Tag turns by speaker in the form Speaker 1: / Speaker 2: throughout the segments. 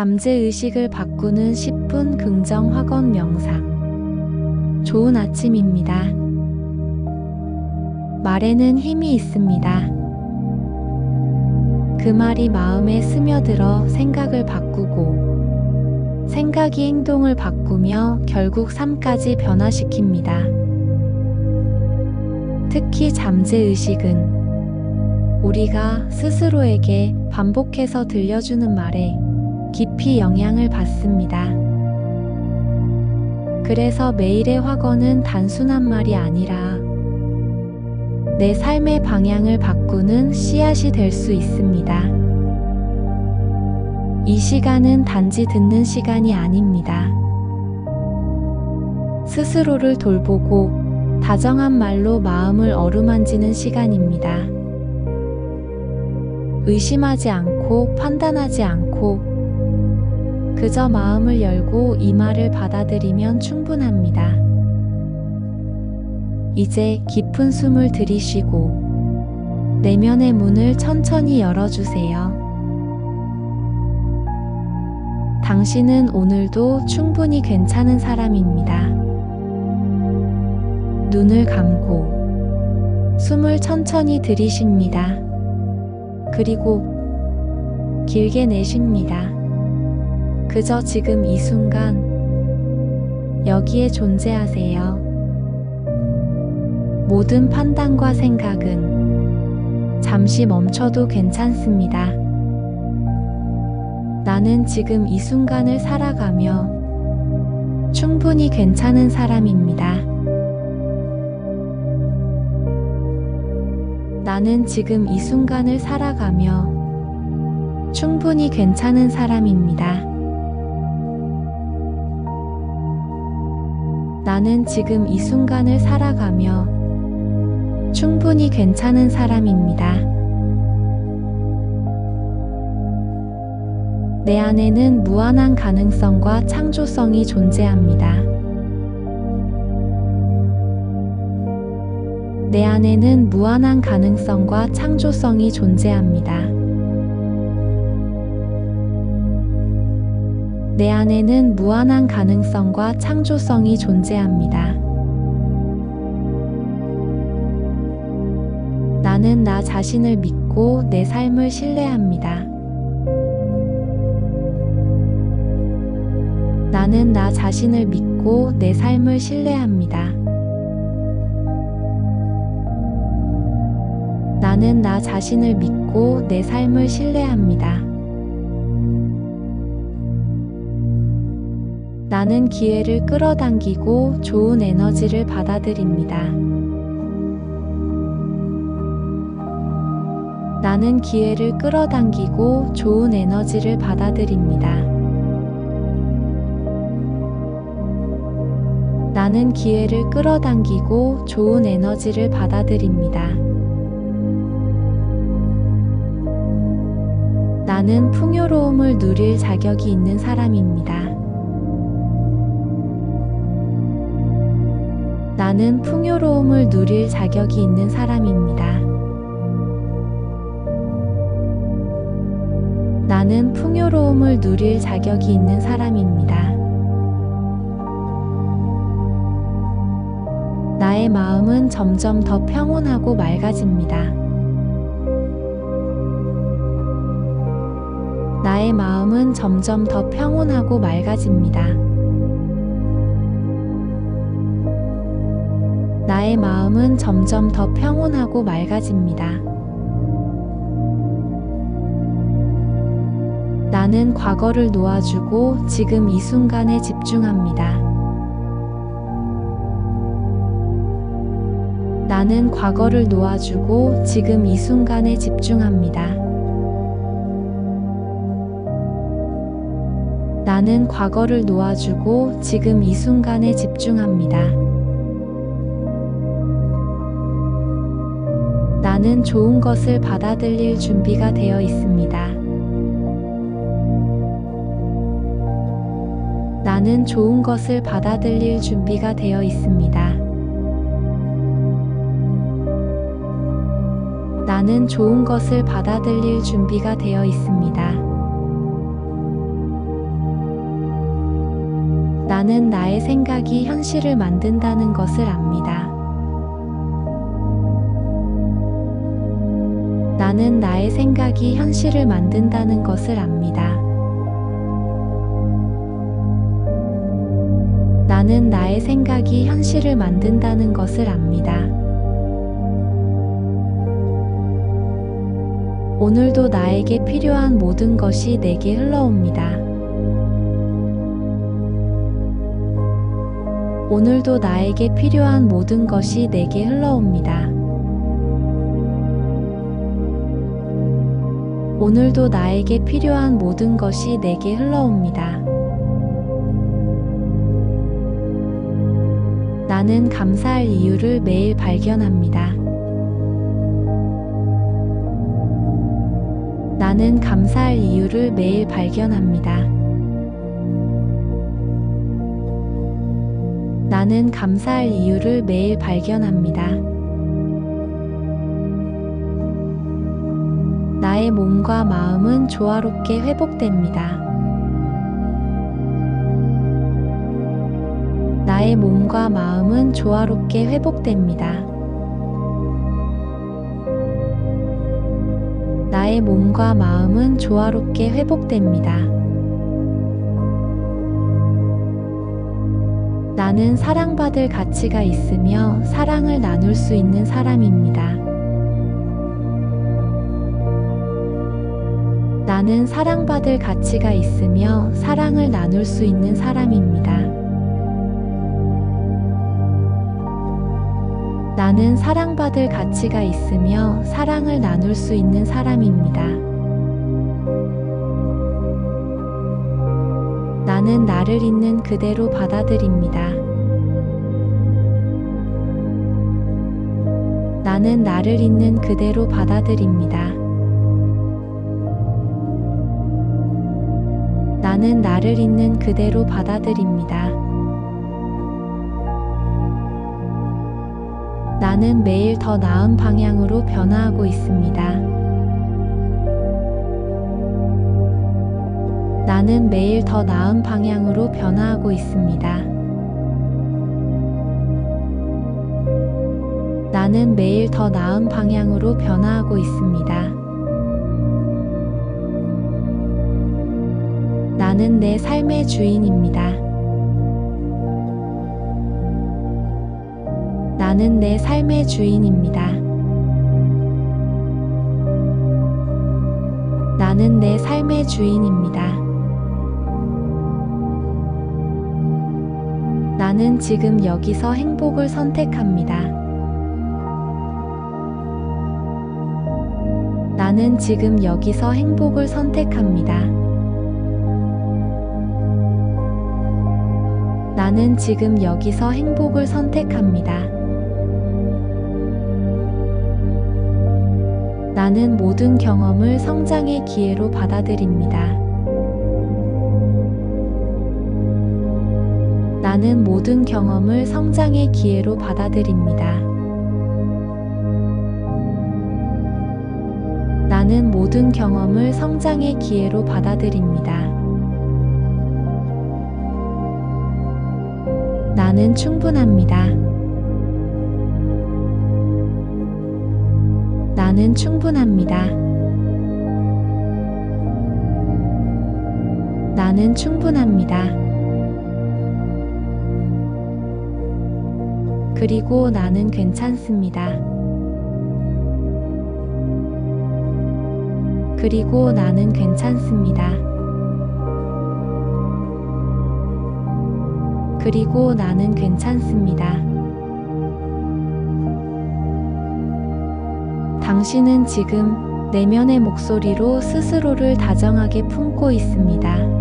Speaker 1: 잠재의식을 바꾸는 10분 긍정 학원 명상. 좋은 아침입니다. 말에는 힘이 있습니다. 그 말이 마음에 스며들어 생각을 바꾸고 생각이 행동을 바꾸며 결국 삶까지 변화시킵니다. 특히 잠재의식은 우리가 스스로에게 반복해서 들려주는 말에 깊이 영향을 받습니다. 그래서 매일의 확언은 단순한 말이 아니라 내 삶의 방향을 바꾸는 씨앗이 될 수 있습니다. 이 시간은 단지 듣는 시간이 아닙니다. 스스로를 돌보고 다정한 말로 마음을 어루만지는 시간입니다. 의심하지 않고 판단하지 않고 그저 마음을 열고 이 말을 받아들이면 충분합니다. 이제 깊은 숨을 들이쉬고 내면의 문을 천천히 열어주세요. 당신은 오늘도 충분히 괜찮은 사람입니다. 눈을 감고 숨을 천천히 들이쉽니다. 그리고 길게 내쉽니다. 그저 지금 이 순간 여기에 존재하세요. 모든 판단과 생각은 잠시 멈춰도 괜찮습니다. 나는 지금 이 순간을 살아가며 충분히 괜찮은 사람입니다. 나는 지금 이 순간을 살아가며 충분히 괜찮은 사람입니다. 나는 지금 이 순간을 살아가며 충분히 괜찮은 사람입니다. 내 안에는 무한한 가능성과 창조성이 존재합니다. 내 안에는 무한한 가능성과 창조성이 존재합니다. 내 안에는 무한한 가능성과 창조성이 존재합니다. 나는 나 자신을 믿고 내 삶을 신뢰합니다. 나는 나 자신을 믿고 내 삶을 신뢰합니다. 나는 나 자신을 믿고 내 삶을 신뢰합니다. 나는 기회를 끌어당기고 좋은 에너지를 받아들입니다. 나는 기회를 끌어당기고 좋은 에너지를 받아들입니다. 나는 기회를 끌어당기고 좋은 에너지를 받아들입니다. 나는 풍요로움을 누릴 자격이 있는 사람입니다. 나는 풍요로움을 누릴 자격이 있는 사람입니다. 나는 풍요로움을 누릴 자격이 있는 사람입니다. 나의 마음은 점점 더 평온하고 맑아집니다. 나의 마음은 점점 더 평온하고 맑아집니다. 나의 마음은 점점 더 평온하고 맑아집니다. 나는 과거를 놓아주고 지금 이 순간에 집중합니다. 나는 과거를 놓아주고 지금 이 순간에 집중합니다. 나는 과거를 놓아주고 지금 이 순간에 집중합니다. 나는 좋은 것을 받아들일 준비가 되어 있습니다. 나는 좋은 것을 받아들일 준비가 되어 있습니다. 나는 좋은 것을 받아들일 준비가 되어 있습니다. 나는 나의 생각이 현실을 만든다는 것을 압니다. 나는 나의 생각이 현실을 만든다는 것을 압니다. 나는 나의 생각이 현실을 만든다는 것을 압니다. 오늘도 나에게 필요한 모든 것이 내게 흘러옵니다. 오늘도 나에게 필요한 모든 것이 내게 흘러옵니다. 오늘도 나에게 필요한 모든 것이 내게 흘러옵니다. 나는 감사할 이유를 매일 발견합니다. 나는 감사할 이유를 매일 발견합니다. 나는 감사할 이유를 매일 발견합니다. 나의 몸과 마음은 조화롭게 회복됩니다. 나의 몸과 마음은 조화롭게 회복됩니다. 나의 몸과 마음은 조화롭게 회복됩니다. 나는 사랑받을 가치가 있으며 사랑을 나눌 수 있는 사람입니다. 나는 사랑받을 가치가 있으며 사랑을 나눌 수 있는 사람입니다. 나는 사랑받을 가치가 있으며 사랑을 나눌 수 있는 사람입니다. 나는 나를 있는 그대로 받아들입니다. 나는 나를 있는 그대로 받아들입니다. 나는 나를 있는 그대로 받아들입니다. 나는 매일 더 나은 방향으로 변화하고 있습니다. 나는 매일 더 나은 방향으로 변화하고 있습니다. 나는 매일 더 나은 방향으로 변화하고 있습니다. 나는 내 삶의 주인입니다. 나는 내 삶의 주인입니다. 나는 내 삶의 주인입니다. 나는 지금 여기서 행복을 선택합니다. 나는 지금 여기서 행복을 선택합니다. 나는 지금 여기서 행복을 선택합니다. 나는 모든 경험을 성장의 기회로 받아들입니다. 나는 모든 경험을 성장의 기회로 받아들입니다. 나는 모든 경험을 성장의 기회로 받아들입니다. 나는 충분합니다. 나는 충분합니다. 나는 충분합니다. 그리고 나는 괜찮습니다. 그리고 나는 괜찮습니다. 그리고 나는 괜찮습니다. 당신은 지금 내면의 목소리로 스스로를 다정하게 품고 있습니다.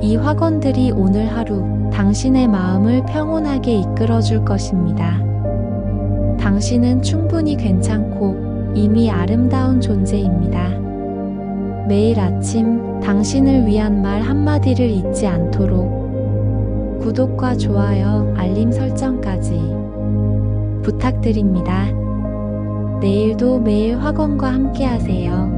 Speaker 1: 이 확언들이 오늘 하루 당신의 마음을 평온하게 이끌어 줄 것입니다. 당신은 충분히 괜찮고 이미 아름다운 존재입니다. 매일 아침 당신을 위한 말 한마디를 잊지 않도록 구독과 좋아요, 알림 설정까지 부탁드립니다. 내일도 매일 학원과 함께 하세요.